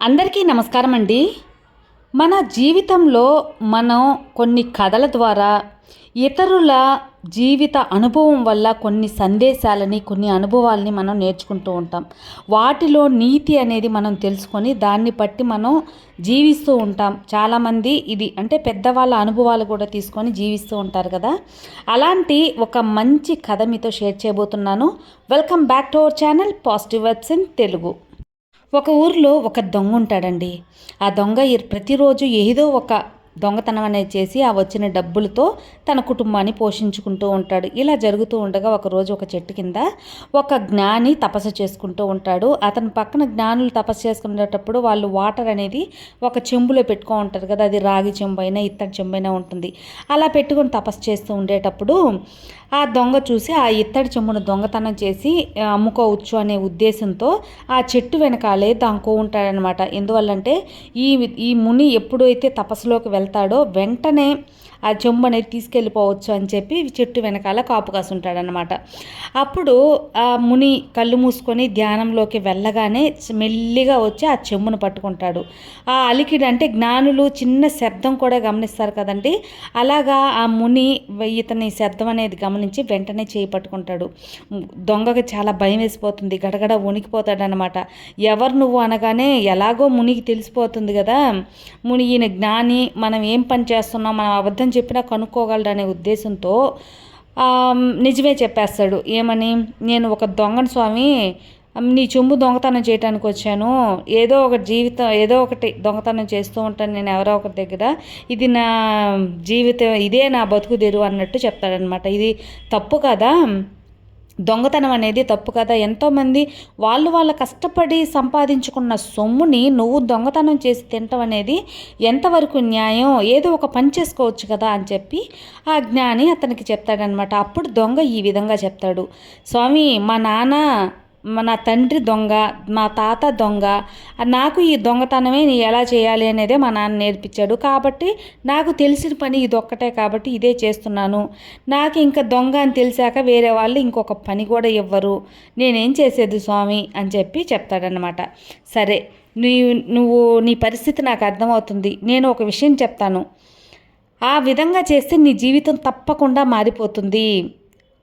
అందరికీ నమస్కారం అండి మన జీవితంలో మనం కొన్ని కథల ద్వారా ఇతరుల జీవిత అనుభవం వల్ల కొన్ని సందేశాలని కొన్ని అనుభవాలని మనం నేర్చుకుంటూ ఉంటాం. వాటిలో నీతి అనేది మనం తెలుసుకొని దాన్ని బట్టి మనం జీవిస్తూ ఉంటాం. చాలామంది ఇది అంటే పెద్దవాళ్ళ అనుభవాలు కూడా తీసుకొని జీవిస్తూ ఉంటారు కదా. అలాంటి ఒక మంచి కథ మీతో షేర్ చేయబోతున్నాను. Welcome back to our channel positive vibes in Telugu. ఒక ఊరిలో ఒక దొంగ ఉంటాడండి. ఆ దొంగ ప్రతిరోజు ఏదో ఒక దొంగతనం అనేది చేసి ఆ వచ్చిన డబ్బులతో తన కుటుంబాన్ని పోషించుకుంటూ ఉంటాడు. ఇలా జరుగుతూ ఉండగా ఒకరోజు ఒక చెట్టు కింద ఒక జ్ఞాని తపస్సు చేసుకుంటూ ఉంటాడు. అతని పక్కన జ్ఞానులు తపస్సు చేసుకునేటప్పుడు వాళ్ళు వాటర్ అనేది ఒక చెంబులో పెట్టుకో ఉంటారు కదా అది రాగి చెంబు అయినా ఇత్తడి చెంబు అయినా ఉంటుంది. అలా పెట్టుకొని తపస్సు చేస్తూ ఉండేటప్పుడు ఆ దొంగ చూసి ఆ ఇత్తడి చెమ్మును దొంగతనం చేసి అమ్ముకోవచ్చు అనే ఉద్దేశంతో ఆ చెట్టు వెనకాలే దాంకో ఉంటాడనమాట ఎందువల్లంటే ఈ ఈ ముని ఎప్పుడైతే తపస్సులోకి వెళ్తాడో వెంటనే ఆ చెంబు అనేది తీసుకెళ్ళిపోవచ్చు అని చెప్పి చెట్టు వెనకాల కాపు కాసుంటాడనమాట అప్పుడు ఆ ముని కళ్ళు మూసుకొని ధ్యానంలోకి వెళ్ళగానే మెల్లిగా వచ్చి ఆ చెంబును పట్టుకుంటాడు. ఆ అలికిడు అంటే జ్ఞానులు చిన్న శబ్దం కూడా గమనిస్తారు కదండి. అలాగా ఆ ముని ఇతని శబ్దం అనేది గమనించి వెంటనే చేయి పట్టుకుంటాడు. దొంగకి చాలా భయం వేసిపోతుంది. గడగడ వణికిపోతాడనమాట ఎవరు నువ్వు అనగానే ఎలాగో మునికి తెలిసిపోతుంది కదా. ముని ఈయన జ్ఞాని మనం ఏం పని చేస్తున్నాం మనం అబద్ధం చెప్పినా కనుక్కోగలడనే ఉద్దేశంతో నిజమే చెప్పేస్తాడు. ఏమని? నేను ఒక దొంగని స్వామి నీ చెంబు దొంగతనం చేయడానికి వచ్చాను. ఏదో ఒక జీవితం ఏదో ఒకటి దొంగతనం చేస్తూ ఉంటాను నేను ఎవరో ఒకరి దగ్గర. ఇది నా జీవితం ఇదే నా బతుకు తెరువు అన్నట్టు చెప్తాడనమాట ఇది తప్పు కదా? దొంగతనం అనేది తప్పు కదా. ఎంతోమంది వాళ్ళు వాళ్ళ కష్టపడి సంపాదించుకున్న సొమ్ముని నువ్వు దొంగతనం చేసి తినటం అనేది ఎంతవరకు న్యాయం? ఏదో ఒక పని చేసుకోవచ్చు కదా అని చెప్పి ఆ జ్ఞాని అతనికి చెప్తాడనమాట అప్పుడు దొంగ ఈ విధంగా చెప్తాడు. స్వామి మా నాన్న నా తండ్రి దొంగ మా తాత దొంగ నాకు ఈ దొంగతనమే నీ ఎలా చేయాలి అనేదే మా నాన్న నేర్పించాడు. కాబట్టి నాకు తెలిసిన పని ఇది ఒక్కటే కాబట్టి ఇదే చేస్తున్నాను. నాకు ఇంకా దొంగ అని తెలిసాక వేరే వాళ్ళు ఇంకొక పని కూడా ఇవ్వరు. నేనేం చేసేది స్వామి? అని చెప్పి చెప్తాడనమాట సరే నీ నువ్వు నీ పరిస్థితి నాకు అర్థమవుతుంది. నేను ఒక విషయం చెప్తాను. ఆ విధంగా చేస్తే నీ జీవితం తప్పకుండా మారిపోతుంది.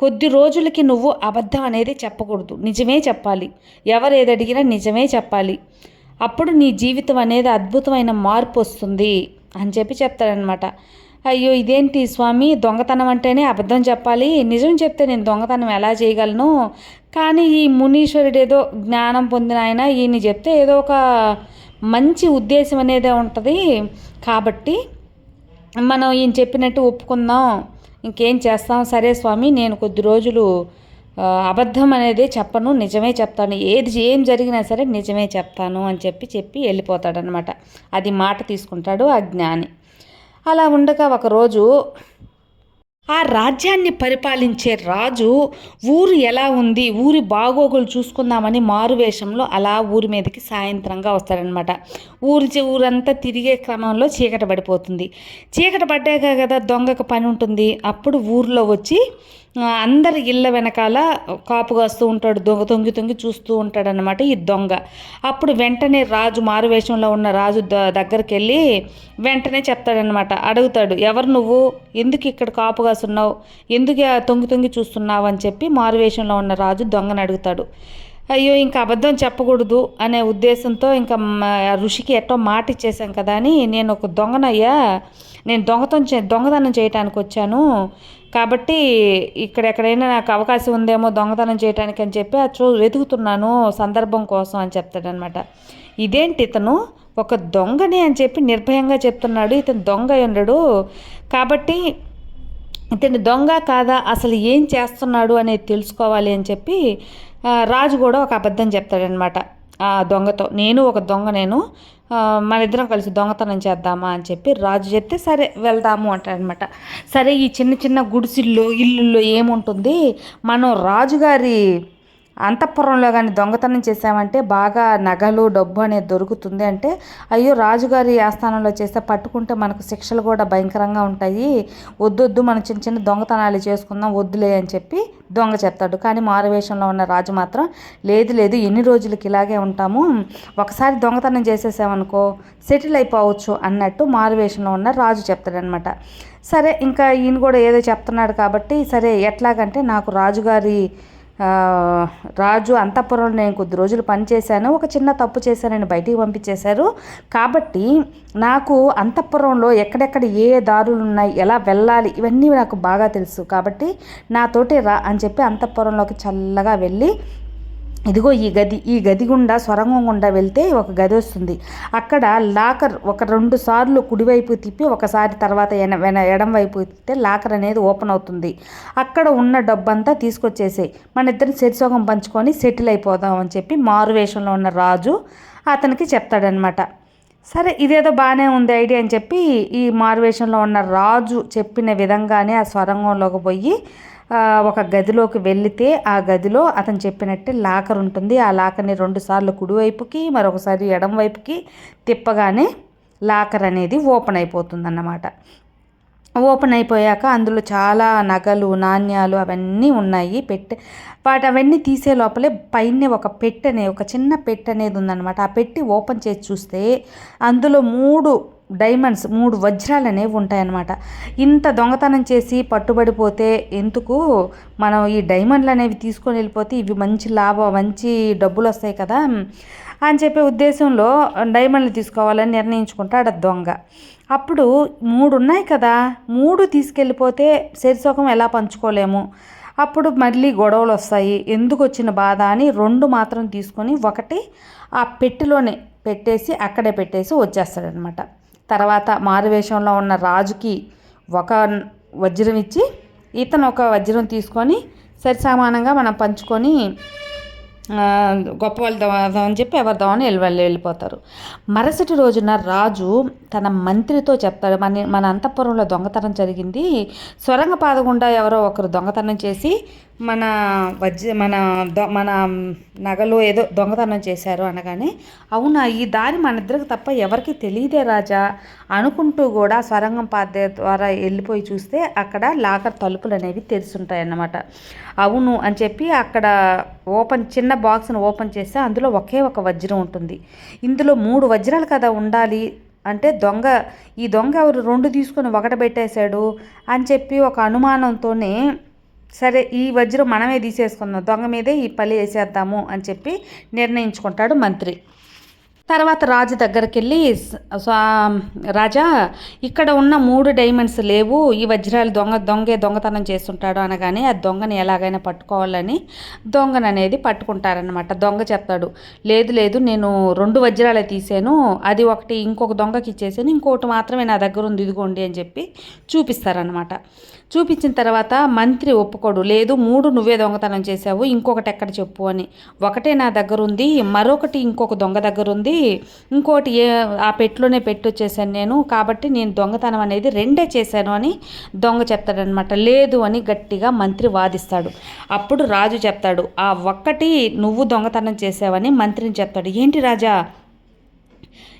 కొద్ది రోజులకి నువ్వు అబద్ధం అనేది చెప్పకూడదు. నిజమే చెప్పాలి. ఎవరు ఏది అడిగినా నిజమే చెప్పాలి. అప్పుడు నీ జీవితం అనేది అద్భుతమైన మార్పు వస్తుంది అని చెప్పి చెప్తాడనమాట అయ్యో ఇదేంటి స్వామి? దొంగతనం అంటేనే అబద్ధం చెప్పాలి. నిజం చెప్తే నేను దొంగతనం ఎలా చేయగలను? కానీ ఈ మునీశ్వరుడు ఏదో జ్ఞానం పొందిన ఆయన ఈయన చెప్తే ఏదో ఒక మంచి ఉద్దేశం అనేది ఉంటుంది. కాబట్టి మనం ఈయన చెప్పినట్టు ఒప్పుకుందాం. ఇంకేం చేస్తాం? సరే స్వామి నేను కొద్ది రోజులు అబద్ధం అనేది చెప్పను నిజమే చెప్తాను. ఏది ఏం జరిగినా సరే నిజమే చెప్తాను అని చెప్పి చెప్పి వెళ్ళిపోతాడనమాట అది మాట తీసుకుంటాడు ఆ జ్ఞాని. అలా ఉండగా ఒకరోజు ఆ రాజ్యాన్ని పరిపాలించే రాజు ఊరు ఎలా ఉంది ఊరి బాగోగులు చూసుకుందామని మారువేషంలో అలా ఊరి మీదకి సాయంత్రంగా వస్తాడనమాట ఊరి ఊరంతా తిరిగే క్రమంలో చీకట పడిపోతుంది. చీకట పడ్డాక కదా దొంగకు పని ఉంటుంది. అప్పుడు ఊర్లో వచ్చి అందరి ఇళ్ళ వెనకాల కాపు కాస్తూ ఉంటాడు దొంగ తొంగి తొంగి చూస్తూ ఉంటాడనమాట ఈ దొంగ. అప్పుడు వెంటనే రాజు మారువేషంలో ఉన్న రాజు ద- దగ్గరికి వెళ్ళి వెంటనే చెప్తాడనమాట అడుగుతాడు ఎవరు నువ్వు? ఎందుకు ఇక్కడ కాపు కాస్తున్నావు? ఎందుకు తొంగి తొంగి చూస్తున్నావు? అని చెప్పి మారువేషంలో ఉన్న రాజు దొంగని అడుగుతాడు. అయ్యో ఇంకా అబద్ధం చెప్పకూడదు అనే ఉద్దేశంతో ఇంకా ఋషికి ఎట్టో మాట ఇచ్చేసాం కదా అని నేను ఒక దొంగనయ్యా. నేను దొంగతనం చే దొంగతనం చేయటానికి వచ్చాను కాబట్టి ఇక్కడ ఎక్కడైనా నాకు అవకాశం ఉందేమో దొంగతనం చేయటానికి అని చెప్పి చూ వెతుకుతున్నాను సందర్భం కోసం అని చెప్తాడనమాట ఇదేంటి ఇతను? ఒక దొంగని అని చెప్పి నిర్భయంగా చెప్తున్నాడు. ఇతను దొంగ ఉండడు. కాబట్టి ఇతను దొంగ కాదా? అసలు ఏం చేస్తున్నాడు అనేది తెలుసుకోవాలి అని చెప్పి రాజు కూడా ఒక అబద్ధం చెప్తాడనమాట దొంగతో నేను ఒక దొంగ నేను మన ఇద్దరం కలిసి దొంగతనం చేద్దామా అని చెప్పి రాజు చెప్తే సరే వెళ్దాము అంటాడనమాట. సరే ఈ చిన్న చిన్న గుడిసిల్లో ఇల్లుల్లో ఏముంటుంది? మనం రాజుగారి అంతఃపురంలో కానీ దొంగతనం చేసామంటే బాగా నగలు డబ్బు అనేది దొరుకుతుంది అంటే అయ్యో రాజుగారి ఆస్థానంలో చేస్తే పట్టుకుంటే మనకు శిక్షలు కూడా భయంకరంగా ఉంటాయి. వద్దొద్దు మనం చిన్న చిన్న దొంగతనాలు చేసుకుందాం వద్దులే అని చెప్పి దొంగ చెప్తాడు. కానీ మారువేషంలో ఉన్న రాజు మాత్రం లేదు లేదు ఎన్ని రోజులకి ఇలాగే ఉంటాము. ఒకసారి దొంగతనం చేసేసామనుకో సెటిల్ అయిపోవచ్చు అన్నట్టు మారువేషంలో ఉన్న రాజు చెప్తాడనమాట సరే ఇంకా ఈయన కూడా ఏదో చెప్తున్నాడు కాబట్టి సరే ఎట్లాగంటే నాకు రాజుగారి రాజు అంతఃపురంలో నేను కొద్ది రోజులు పనిచేశాను ఒక చిన్న తప్పు చేశానని బయటికి పంపించేశారు. కాబట్టి నాకు అంతఃపురంలో ఎక్కడెక్కడ ఏ దారులు ఉన్నాయి ఎలా వెళ్ళాలి ఇవన్నీ నాకు బాగా తెలుసు. కాబట్టి నాతోటి రా అని చెప్పి అంతఃపురంలోకి చల్లగా వెళ్ళి ఇదిగో ఈ గది ఈ గది గుండా సొరంగం గుండా వెళ్తే ఒక గది వస్తుంది. అక్కడ లాకర్ ఒక రెండు సార్లు కుడివైపు తిప్పి ఒకసారి తర్వాత ఎన ఎడం వైపు తిప్పితే లాకర్ అనేది ఓపెన్ అవుతుంది. అక్కడ ఉన్న డబ్బంతా తీసుకొచ్చేసాయి. మన ఇద్దరిని సెరిసోగం పంచుకొని సెటిల్ అయిపోదాం అని చెప్పి మారువేషంలో ఉన్న రాజు అతనికి చెప్తాడనమాట సరే ఇదేదో బాగానే ఉంది ఐడియా అని చెప్పి ఈ మారువేషంలో ఉన్న రాజు చెప్పిన విధంగానే ఆ స్వరంగంలోకి పోయి ఒక గదిలోకి వెళితే ఆ గదిలో అతను చెప్పినట్టే లాకర్ ఉంటుంది. ఆ లాకర్ని రెండుసార్లు కుడివైపుకి మరొకసారి ఎడం వైపుకి తిప్పగానే లాకర్ అనేది ఓపెన్ అయిపోతుంది అన్నమాట ఓపెన్ అయిపోయాక అందులో చాలా నగలు నాణ్యాలు అవన్నీ ఉన్నాయి. పెట్టె వాటి అవన్నీ తీసే లోపలే పైన ఒక పెట్టెనే ఒక చిన్న పెట్టె అనేది ఉందన్నమాట. ఆ పెట్టి ఓపెన్ చేసి చూస్తే అందులో మూడు డైమండ్స్ మూడు వజ్రాలు అనేవి ఉంటాయన్నమాట. ఇంత దొంగతనం చేసి పట్టుబడిపోతే ఎందుకు మనం ఈ డైమండ్లు అనేవి తీసుకొని వెళ్ళిపోతే ఇవి మంచి లాభం మంచి డబ్బులు వస్తాయి కదా అని చెప్పే ఉద్దేశంలో డైమండ్లు తీసుకోవాలని నిర్ణయించుకుంటాడు దొంగ. అప్పుడు మూడు ఉన్నాయి కదా మూడు తీసుకెళ్ళిపోతే శరిసోకం ఎలా పంచుకోలేము? అప్పుడు మళ్ళీ గొడవలు వస్తాయి. ఎందుకు వచ్చిన బాధ అని రెండు మాత్రం తీసుకొని ఒకటి ఆ పెట్టిలోనే పెట్టేసి అక్కడే పెట్టేసి వచ్చేస్తాడనమాట తర్వాత మారువేషంలో ఉన్న రాజుకి ఒక వజ్రం ఇచ్చి ఇతను ఒక వజ్రం తీసుకొని సరి సమానంగా మనం పంచుకొని గొప్ప వెళ్దాం అని చెప్పి ఎవరిదామని వెళ్ళి వెళ్ళిపోతారు. మరుసటి రోజున రాజు తన మంత్రితో చెప్తాడు మన మన అంతఃపురంలో దొంగతనం జరిగింది స్వరంగ పాదగుండా ఎవరో ఒకరు దొంగతనం చేసి మన వజ్ర మన మన నగలు ఏదో దొంగతనం చేశారు అనగానే అవునా ఈ దారి మన ఇద్దరికి తప్ప ఎవరికి తెలియదే రాజా అనుకుంటూ కూడా స్వరంగం పాదే ద్వారా వెళ్ళిపోయి చూస్తే అక్కడ లాకర్ తలుపులు అనేవి తెరిచుంటాయి అన్నమాట అవును అని చెప్పి అక్కడ ఓపెన్ చిన్న బాక్స్ను ఓపెన్ చేస్తే అందులో ఒకే ఒక వజ్రం ఉంటుంది. ఇందులో మూడు వజ్రాలు కదా ఉండాలి అంటే దొంగ ఈ దొంగ ఎవరు? రెండు తీసుకొని ఒకట పెట్టేశాడు అని చెప్పి ఒక అనుమానంతోనే సరే ఈ వజ్రం మనమే తీసేసుకుందాం దొంగ మీదే ఈ పల్లి వేసేద్దాము అని చెప్పి నిర్ణయించుకుంటాడు మంత్రి. తర్వాత రాజు దగ్గరికి వెళ్ళి రాజా ఇక్కడ ఉన్న మూడు డైమండ్స్ లేవు ఈ వజ్రాలు దొంగ దొంగే దొంగతనం చేస్తుంటాడు అనగానే ఆ దొంగని ఎలాగైనా పట్టుకోవాలని దొంగను అనేది పట్టుకుంటారనమాట దొంగ చెప్తాడు లేదు లేదు నేను రెండు వజ్రాలే తీసాను అది ఒకటి ఇంకొక దొంగకి ఇచ్చేసాను ఇంకోటి మాత్రమే నా దగ్గర ఉంది ఇదిగోండి అని చెప్పి చూపిస్తారనమాట చూపించిన తర్వాత మంత్రి ఒప్పుకోడు లేదు మూడు నువ్వే దొంగతనం చేసావు ఇంకొకటి ఎక్కడ చెప్పు అని. ఒకటే నా దగ్గర ఉంది మరొకటి ఇంకొక దొంగ దగ్గర ఉంది ఇంకోటి ఆ పెట్టులోనే పెట్టొచ్చేసాను నేను. కాబట్టి నేను దొంగతనం అనేది రెండే చేశాను అని దొంగ చెప్తాడనమాట లేదు అని గట్టిగా మంత్రి వాదిస్తాడు. అప్పుడు రాజు చెప్తాడు ఆ ఒక్కటి నువ్వు దొంగతనం చేసావని మంత్రిని చెప్తాడు. ఏంటి రాజా?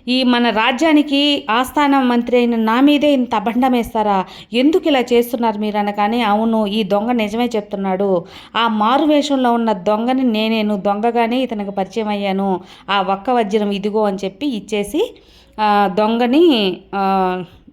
ఈ మన రాజ్యానికి ఆస్థాన మంత్రి అయిన నా మీదే ఇంత అభండం వేస్తారా? ఎందుకు ఇలా చేస్తున్నారు మీరు అనగానే అవును ఈ దొంగ నిజమే చెప్తున్నాడు. ఆ మారు వేషంలో ఉన్న దొంగని నేనేను దొంగగానే ఇతనికి పరిచయం అయ్యాను. ఆ ఒక్క వజ్రం ఇదిగో అని చెప్పి ఇచ్చేసి దొంగని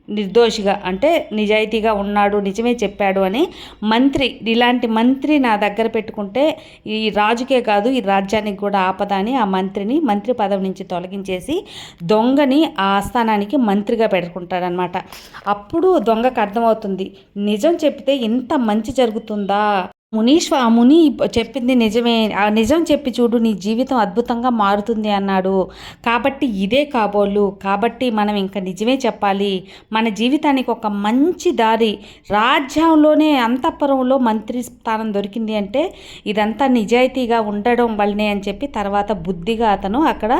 నిర్దోషిగా అంటే నిజాయితీగా ఉన్నాడు నిజమే చెప్పాడు అని మంత్రి ఇలాంటి మంత్రి నా దగ్గర పెట్టుకుంటే ఈ రాజుకే కాదు ఈ రాజ్యానికి కూడా ఆపద అని ఆ మంత్రిని మంత్రి పదవి నుంచి తొలగించేసి దొంగని ఆ ఆస్థానానికి మంత్రిగా పెట్టుకుంటాడనమాట అప్పుడు దొంగకు అర్థమవుతుంది నిజం చెప్తే ఇంత మంచి జరుగుతుందా? మునీశ్వ ముని చెప్పింది నిజమే. ఆ నిజం చెప్పి చూడు నీ జీవితం అద్భుతంగా మారుతుంది అన్నాడు. కాబట్టి ఇదే కాబోలు. కాబట్టి మనం ఇంకా నిజమే చెప్పాలి. మన జీవితానికి ఒక మంచి దారి. రాజ్యంలోనే అంతఃపురంలో మంత్రి స్థానం దొరికింది అంటే ఇదంతా నిజాయితీగా ఉండడం వల్లనే అని చెప్పి తర్వాత బుద్ధిగా అతను అక్కడ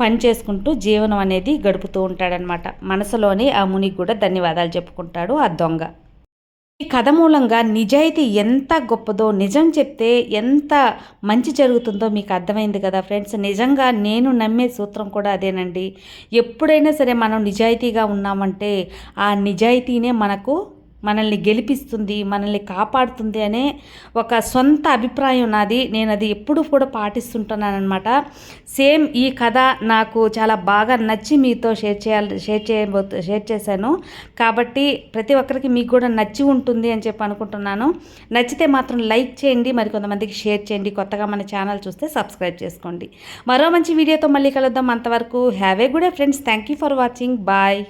పని చేసుకుంటూ జీవనం అనేది గడుపుతూ ఉంటాడనమాట మనసులోని ఆ మునికి కూడా ధన్యవాదాలు చెప్పుకుంటాడు ఆ దొంగ. ఈ కథ మూలంగా నిజాయితీ ఎంత గొప్పదో నిజం చెప్తే ఎంత మంచి జరుగుతుందో మీకు అర్థమైంది కదా ఫ్రెండ్స్. నిజంగా నేను నమ్మే సూత్రం కూడా అదేనండి. ఎప్పుడైనా సరే మనం నిజాయితీగా ఉన్నామంటే ఆ నిజాయితీనే మనకు మనల్ని గెలిపిస్తుంది మనల్ని కాపాడుతుంది అనే ఒక సొంత అభిప్రాయం నాది. నేను అది ఎప్పుడు కూడా పాటిస్తుంటున్నానమాట. సేమ్ ఈ కథ నాకు చాలా బాగా నచ్చి మీతో షేర్ చేయాలి షేర్ చేయబో షేర్ చేశాను. కాబట్టి ప్రతి ఒక్కరికి మీకు కూడా నచ్చి ఉంటుంది అని చెప్పి అనుకుంటున్నాను. నచ్చితే మాత్రం లైక్ చేయండి మరి కొంతమందికి షేర్ చేయండి. కొత్తగా మన ఛానల్ చూస్తే సబ్స్క్రైబ్ చేసుకోండి. మరో మంచి వీడియోతో మళ్ళీ కలుద్దాం. అంతవరకు have a good friends. Thank you for watching. Bye.